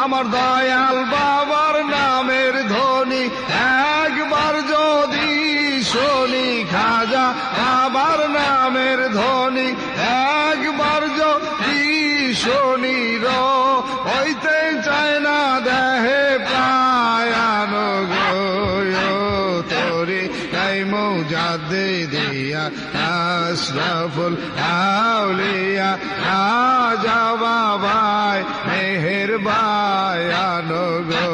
আমার দয়াল বাবার নামের ধ্বনি একবার যদি শনি খাজা বাবার নামের ধ্বনি একবার যদি শনি র, হইতে চায় না দেহে প্রায়ান মৌজাদে দিয়া আশরাফুল আউলিয়া, রাজা বায়ানো গো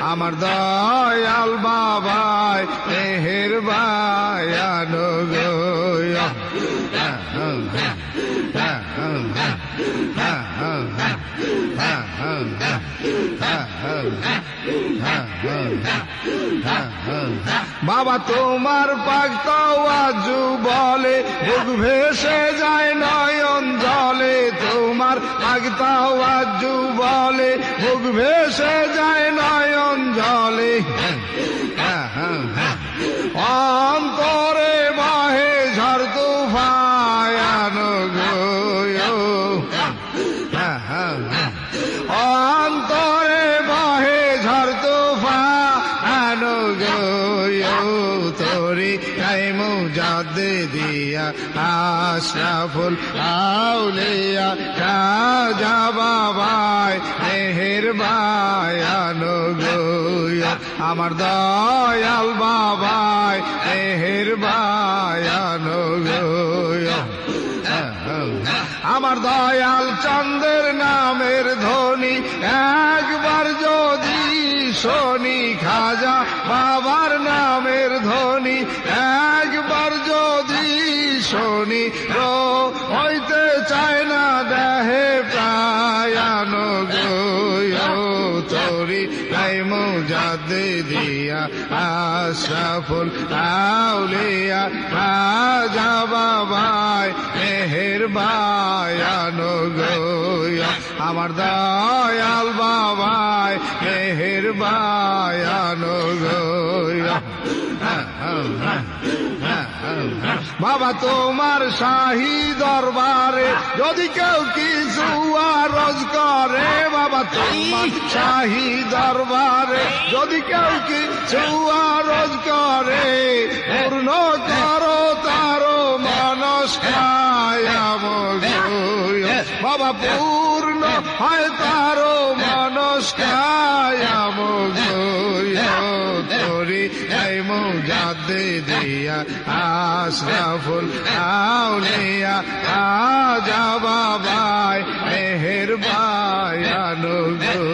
আমার দয়াল বাবাই, মেহের বায়ানো গো বাবা, তোমার পাগতাওয়াজু বলে, বুক ভেসে যায় নয়ন জলে। তোমার পাগতাওয়াজু বলে বুক ভেসে যায় নয়ন জলে। অন্তরে বাহে ঝড় তুফায়ান অন্তরে বাহে ঝড় তুফান গো তোরি গাই মুজাদে দিয়া আশরাফুল আউলিয়া। রাজা বাবাই, মেহের বায়ানো গো আমার দয়াল বাবাই, মেহের বায়ানো গো আমার দয়াল চন্দ্রের নামের ধ্বনি একবার যদি শনি খাজা বাবার নামের ধ্বনি। একবার যদি শনি রো হইতে চায় না দেহে প্রায়ান তোরি গাই মৌজাদে দিয়া আউলিয়া রাজা বাবাই মেহের বায়ানো আমার দয়াল বাবাই মেহের বাবা, তোমার শাহী দরবারে যদি কেউ কিছু আরজ করে, বাবা, তোমার শাহী দরবারে যদি কেউ কিছু আরজ করে, পূর্ণ করো তারো মানস বাবা, পূর্ণ হয় কায়াম তোরি এই মৌজাদে দিয়া আশরাফুল আউলিয়া আজা বাবাই মেহের বায়ানো গো